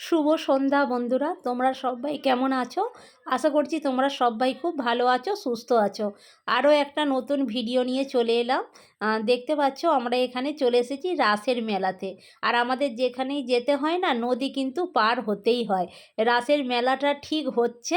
শুভ সন্ধ্যা বন্ধুরা, তোমরা সবাই কেমন আছো? আশা করছি তোমরা সবাই খুব ভালো আছো, সুস্থ আছো। আরও একটা নতুন ভিডিও নিয়ে চলে এলাম। দেখতে পাচ্ছ আমরা এখানে চলে এসেছি রাসের মেলাতে। আর আমাদের যেখানেই যেতে হয় না, নদী কিন্তু পার হতেই হয়। রাসের মেলাটা ঠিক হচ্ছে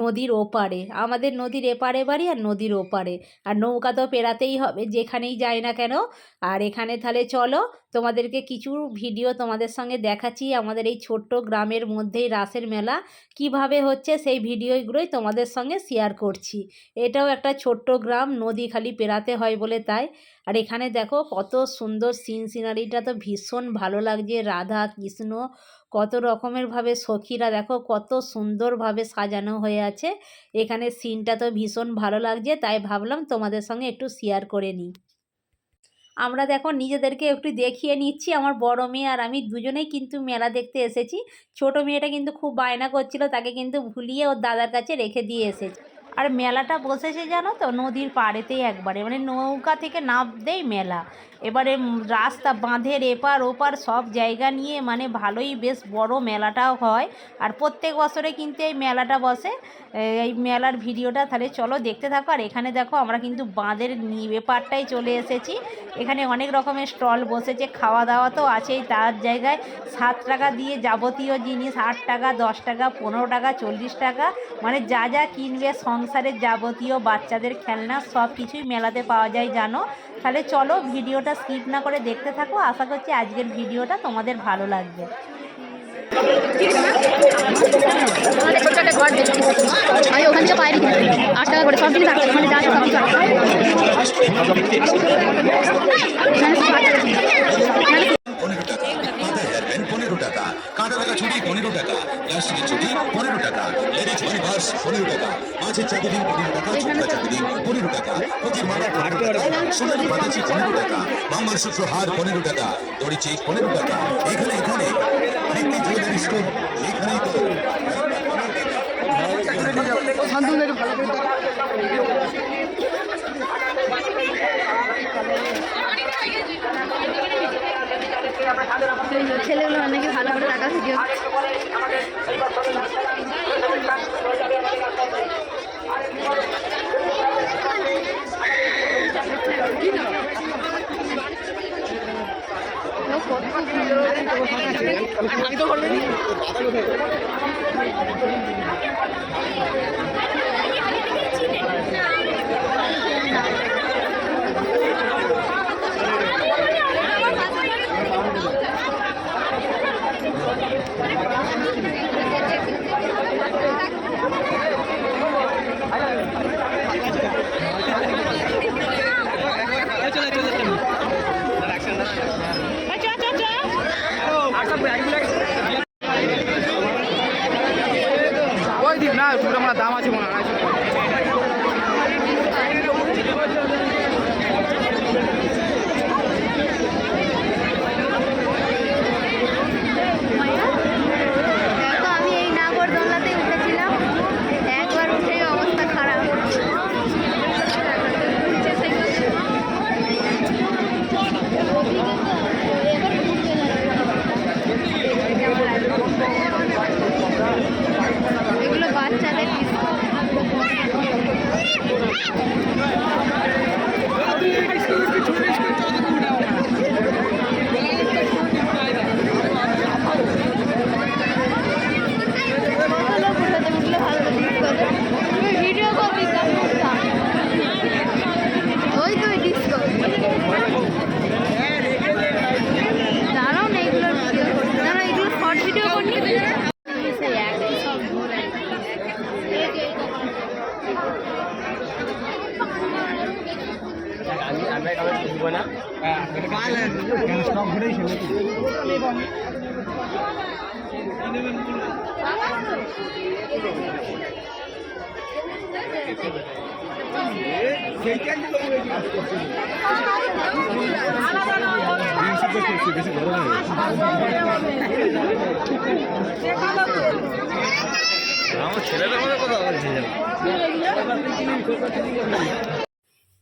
নদীর ওপারে। আমাদের নদীর এপারে বাড়ি আর নদীর ওপারে। আর নৌকা তো পেরাতেই হবে, যেখানেই যাই না কেন। আর এখানে তাহলে চলো, তোমাদেরকে কিছু ভিডিও তোমাদের সঙ্গে দেখাচ্ছি আমাদের এই ছোট্ট গ্রামের মধ্যেই রাসের মেলা। কীভাবে হচ্ছে সেই ভিডিওগুলোই তোমাদের সঙ্গে শেয়ার করছি। এটাও একটা ছোট্ট গ্রাম, নদী খালি পেরাতে হয় বলে তাই। আর এখানে দেখো কত সুন্দর সিন সিনারিটা তো ভীষণ ভালো লাগছে। রাধা, কৃষ্ণ কত রকমেরভাবে সখীরা দেখো কত সুন্দরভাবে সাজানো হয়ে আছে। এখানে সিনটা তো ভীষণ ভালো লাগছে, তাই ভাবলাম তোমাদের সঙ্গে একটু শেয়ার করে নিই। আমরা দেখো নিজেদেরকে একটু দেখিয়ে নিচ্ছি, আমার বড় মেয়ে আর আমি দুজনেই কিন্তু মেলা দেখতে এসেছি। ছোট মেয়েটা কিন্তু খুব বায়না করছিল, তাকে কিন্তু ভুলিয়ে ওর দাদার কাছে রেখে দিয়ে এসেছি। আর মেলাটা বসেছে জানো তো? নদীর পাড়েতেই একবারে। মানে নৌকা থেকে নামতেই মেলা। এবারে রাস্তা বাঁধের এপার ওপার সব জায়গা নিয়ে মানে ভালোই বেশ বড় মেলাটাও হয়। আর প্রত্যেক বছরে কিন্তু এই মেলাটা বসে। এই মেলার ভিডিওটা তাহলে চলো দেখতে থাকো। আর এখানে দেখো আমরা কিন্তু বাঁধের এপারটাই চলে এসেছি। এখানে অনেক রকমের স্টল বসেছে খাওয়া দাওয়া তো আছেই। তার জায়গায় সাত টাকা দিয়ে যাবতীয় জিনিস, আট টাকা, দশ টাকা, পনেরো টাকা, চল্লিশ টাকা। মানে যা যা কিনবে সংসারের যাবতীয় বাচ্চাদের খেলনা সব কিছুই মেলাতে পাওয়া যায়, জানো? তাহলে চলো ভিডিওটা স্কিপ না করে দেখতে থাকো। আশা করছি আজকের ভিডিওটা তোমাদের ভালো লাগবে মাথায় হেয়ারব্যান্ড পনেরো টাকা কাঁটা টাকা ছুটি পনেরো টাকা। প্লাস্টিকের ছুটি পনেরো টাকা। মানি পার্স পনেরো টাকা। মাছের চাকরি দিন পনেরো টাকা ছোট্টা চাকরি দিন পনেরো টাকা। প্রতির মালা পনেরো টাকা। সোনালি বাতাচি পনেরো টাকা। মঙ্গলসূত্র হার, পনেরো টাকা। দড়ি চেক, পনেরো টাকা। এখানে এখানে। ঋত্বিক জুয়েলারি স্টোর, এখানেই তো। ছেলেগুলো অনেকে ভালো করে টাকা ভিডিও ওই দিন না দুটো আমার দাম আছে মনে হয় দেখো আমি এই নাগর দোলনাতে উঠেছিলাম একবার উঠেই অবস্থা খারাপ এগুলো বাচ্চাদের বেশি গরম আমার ছেলেরা কথা বলছে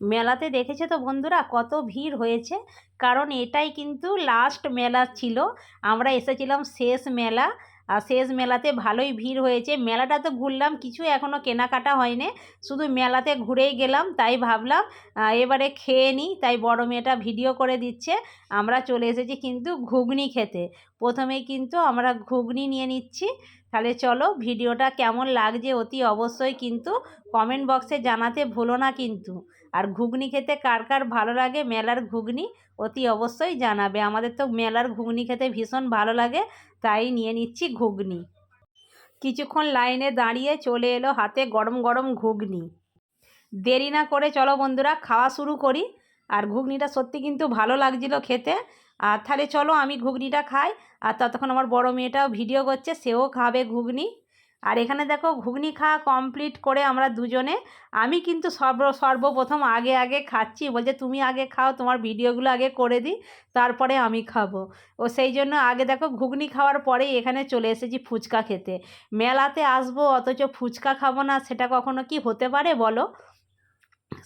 মেলাতে দেখেছে তো বন্ধুরা? কত ভিড় হয়েছে। কারণ এটাই কিন্তু লাস্ট মেলা ছিল। আমরা এসেছিলাম শেষ মেলা। আর শেষ মেলাতে ভালোই ভিড় হয়েছে। মেলাটা তো ঘুরলাম, কিছু এখনও কেনাকাটা হয়নি। শুধু মেলাতে ঘুরেই গেলাম, তাই ভাবলাম এবারে খেয়ে নিই। তাই বড় মেয়েটা ভিডিও করে দিচ্ছে। আমরা চলে এসেছি কিন্তু ঘুগনি খেতে। প্রথমেই কিন্তু আমরা ঘুগনি নিয়ে নিচ্ছি। তাহলে চলো ভিডিওটা কেমন লাগছে অতি অবশ্যই কিন্তু কমেন্ট বক্সে জানাতে ভুলো না কিন্তু। আর ঘুগনি খেতে কার কার ভালো লাগে মেলার ঘুগনি অতি অবশ্যই জানাবে। আমাদের তো মেলার ঘুগনি খেতে ভীষণ ভালো লাগে, তাই নিয়ে নিচ্ছি ঘুগনি। কিছুক্ষণ লাইনে দাঁড়িয়ে চলে এলো হাতে গরম গরম ঘুগনি। দেরি না করে চলো বন্ধুরা, খাওয়া শুরু করি। আর ঘুগনিটা সত্যি কিন্তু ভালো লাগছিল খেতে। আর তাহলে চলো আমি ঘুগনিটা খাই। আর ততক্ষণ আমার বড় মেয়েটাও ভিডিও করছে, সেও খাবে ঘুগনি। আর এখানে দেখো ঘুগনি খাওয়া কমপ্লিট করে আমরা দুজনে, আমি কিন্তু সর্ব, সর্বপ্রথম আগে আগে খাচ্ছি। বলছে, তুমি আগে খাও, তোমার ভিডিওগুলো আগে করে দিই, তারপরে আমি খাব। ও সেই জন্য আগে দেখো ঘুগনি খাওয়ার পরেই এখানে চলে এসেছি ফুচকা খেতে। মেলাতে আসব, অথচ ফুচকা খাব না, সেটা কখনো কি হতে পারে বলো?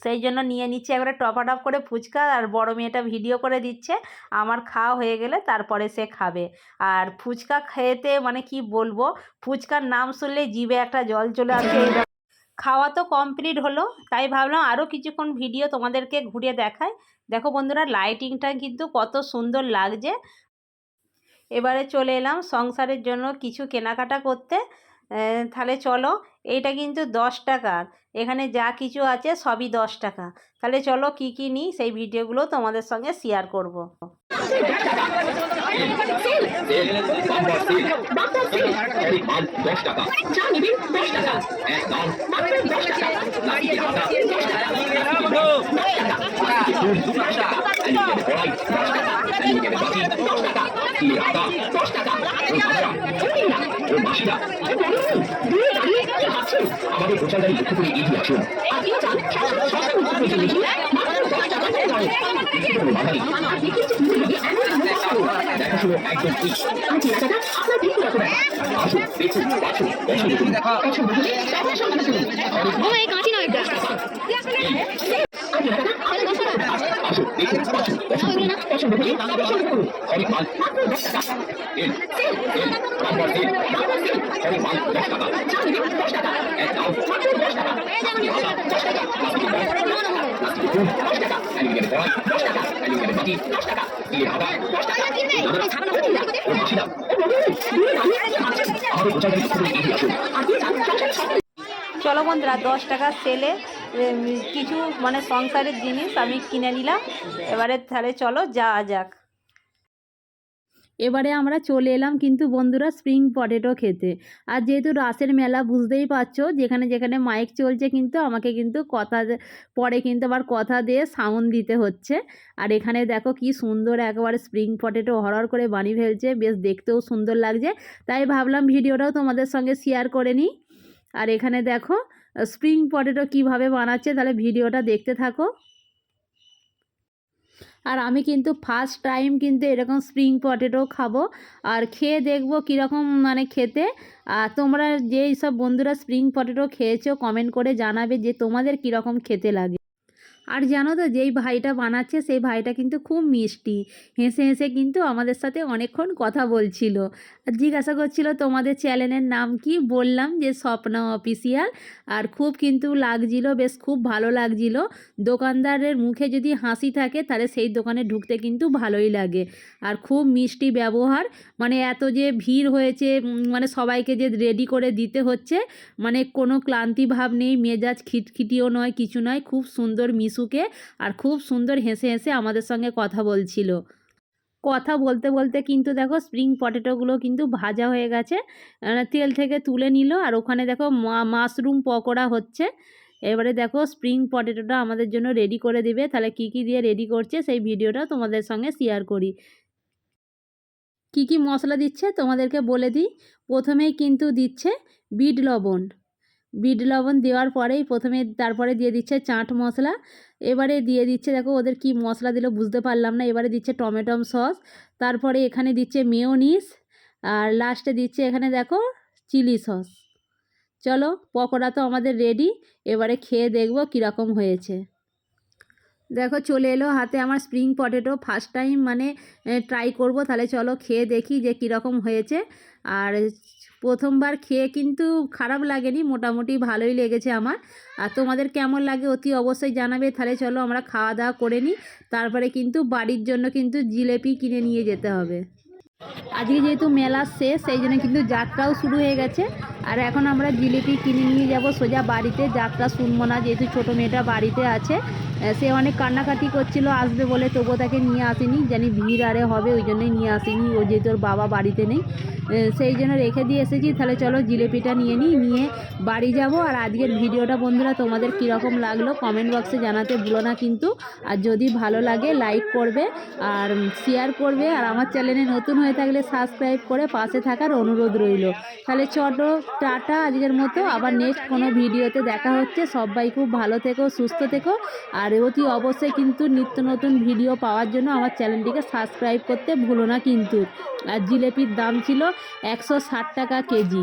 সেই জন্য নিয়ে নিচ্ছি। একবারে টপাটপ করে ফুচকা আর বড় মেয়েটা ভিডিও করে দিচ্ছে। আমার খাওয়া হয়ে গেলে তারপরে সে খাবে। আর ফুচকা খেতে মানে কি বলব? ফুচকার নাম শুনলেই জিভে একটা জল চলে আসে। খাওয়া তো কমপ্লিট হলো। তাই ভাবলাম আরও কিছুক্ষণ ভিডিও তোমাদেরকে ঘুরিয়ে দেখায় দেখো বন্ধুরা, লাইটিংটা কিন্তু কত সুন্দর লাগছে। এবারে চলে এলাম সংসারের জন্য কিছু কেনাকাটা করতে। তাহলে চলো, এইটা কিন্তু দশ টাকার এখানে যা কিছু আছে সবই দশ টাকা। তাহলে চলো কি কি নিই, সেই ভিডিওগুলো তোমাদের সঙ্গে শেয়ার করব। দশ টাকা। ভাবছেন আমাদের প্রচারদারি লক্ষ্য করে এগিয়ে আসুন। করুন দেখাশুনো একদম ঠিক। ব্যাপার আসুন দেখুন বাছুন পছন্দ করুন পছন্দ করুন কাঁচি নয় আর লক্ষ্য করে আসুন চলো বন্ধুরা, দশ টাকা সেলে কিছু মানে সংসারের জিনিস আমি কিনে নিলাম। এবারে তাহলে চলো যাওয়া যাক। এবারে আমরা চলে এলাম কিন্তু বন্ধুরা স্প্রিং পটেটো খেতে। আর যেহেতু রাসের মেলা বুঝতেই পারছ, যেখানে যেখানে মাইক চলছে কিন্তু আমাকে কিন্তু কথা পরে কিন্তু আবার কথা দিয়ে সাউন্ড দিতে হচ্ছে। আর এখানে দেখো কি সুন্দর একেবারে স্প্রিং পটেটো হরহর করে বানিয়ে ফেলছে, বেশ দেখতেও সুন্দর লাগছে। তাই ভাবলাম ভিডিওটাও তোমাদের সঙ্গে শেয়ার করে নিই। আর এখানে দেখো স্প্রিং পটেটো কীভাবে বানাচ্ছে, তাহলে ভিডিওটা দেখতে থাকো। আর আমি কিন্তু ফার্স্ট টাইম কিন্তু এরকম স্প্রিং পটেটো খাব। আর খেয়ে দেখব কীরকম মানে খেতে। আর তোমরা যেই সব বন্ধুরা স্প্রিং পটেটো খেয়েছো কমেন্ট করে জানাবে যে তোমাদের কীরকম খেতে লাগে। আর জানো তো, যেই ভাইটা বানাচ্ছে, সেই ভাইটা কিন্তু খুব মিষ্টি। হেসে হেসে কিন্তু আমাদের সাথে অনেকক্ষণ কথা বলছিল। আর জিজ্ঞাসা করছিল, তোমাদের চ্যানেলের নাম কি? বললাম যে, স্বপ্ন অফিসিয়াল। আর খুব কিন্তু লাগছিল, বেশ খুব ভালো লাগছিল। দোকানদারের মুখে যদি হাসি থাকে, তাহলে সেই দোকানে ঢুকতে কিন্তু ভালোই লাগে। আর খুব মিষ্টি ব্যবহার মানে এত যে ভিড় হয়েছে মানে সবাইকে যে রেডি করে দিতে হচ্ছে মানে কোনো ক্লান্তি ভাব নেই, মেজাজ খিটখিটিও নয়, কিছু নয়, খুব সুন্দর মিশুকে আর খুব সুন্দর হেসে হেসে আমাদের সঙ্গে কথা বলছিল। কথা বলতে বলতে কিন্তু দেখো স্প্রিং পটেটোগুলো কিন্তু ভাজা হয়ে গেছে। তেল থেকে তুলে নিল আর ওখানে দেখো মাশরুম পকোড়া হচ্ছে। এবারে দেখো স্প্রিং পটেটোটা আমাদের জন্য রেডি করে দিবে। তাহলে কি কি দিয়ে রেডি করছে সেই ভিডিওটা তোমাদের সঙ্গে শেয়ার করি। কি কি মশলা দিচ্ছে তোমাদেরকে বলে দিই। প্রথমেই কিন্তু দিচ্ছে বিট লবণ। বিট লবণ দেওয়ার পরেই প্রথমে তারপরে দিয়ে দিচ্ছে চাট মশলা। এবারে দিয়ে দিচ্ছে, দেখো ওদের কি মশলা দিল বুঝতে পারলাম না। এবারে দিচ্ছে টমেটম সস, তারপরে এখানে দিচ্ছে মেয়োনিস, আর লাস্টে দিচ্ছে এখানে দেখো চিলি সস। চলো, পকোড়া তো আমাদের রেডি এবারে খেয়ে দেখব কীরকম হয়েছে। দেখো, চলে এলো হাতে আমার স্প্রিং পটেটো ফার্স্ট টাইম মানে ট্রাই করব। তাহলে চলো খেয়ে দেখি যে কীরকম হয়েছে। আর প্রথমবার খেয়ে কিন্তু খারাপ লাগেনি, মোটামুটি ভালোই লেগেছে আমার। আর তোমাদের কেমন লাগে অতি অবশ্যই জানাবে। তাহলে চলো আমরা খাওয়া দাওয়া করে নিই। তারপরে কিন্তু বাড়ির জন্য কিন্তু জিলেপি কিনে নিয়ে যেতে হবে। আজকে যেহেতু মেলা শেষ, সেই জন্য কিন্তু যাত্রাও শুরু হয়ে গেছে। আর এখন আমরা জিলিপি কিনে নিয়ে যাব সোজা বাড়িতে, যাত্রা শুনব না, যেহেতু ছোটো মেয়েটা বাড়িতে আছে। সে অনেক কান্নাকাটি করছিল, আসবে বলে তবুও তাকে নিয়ে আসেনি, জানি ভিড় আরে হবে, ওই জন্যই নিয়ে আসেনি। ও যেহেতু ওর বাবা বাড়িতে নেই। সেই জন্য রেখে দিয়ে এসেছি। তাহলে চলো জিলিপিটা নিয়ে নিই, নিয়ে বাড়ি যাব। আর আজকের ভিডিওটা বন্ধুরা তোমাদের কীরকম লাগল কমেন্ট বক্সে জানাতে ভুলো না কিন্তু। আর যদি ভালো লাগে, লাইক করবে আর শেয়ার করবে। আর আমার চ্যানেলে নতুন হয়ে থাকলে সাবস্ক্রাইব করে পাশে থাকার অনুরোধ রইল। তাহলে চটো টাটা আজকের মতো। আবার নেক্সট কোনো ভিডিওতে দেখা হচ্ছে। সবাই খুব ভালো থেকো, সুস্থ থেকো। আর অতি অবশ্যই কিন্তু নিত্য নতুন ভিডিও পাওয়ার জন্য আমার চ্যানেলটিকে সাবস্ক্রাইব করতে ভুলো না কিন্তু। আর জিলেপির দাম ছিল একশো ষাট টাকা কেজি।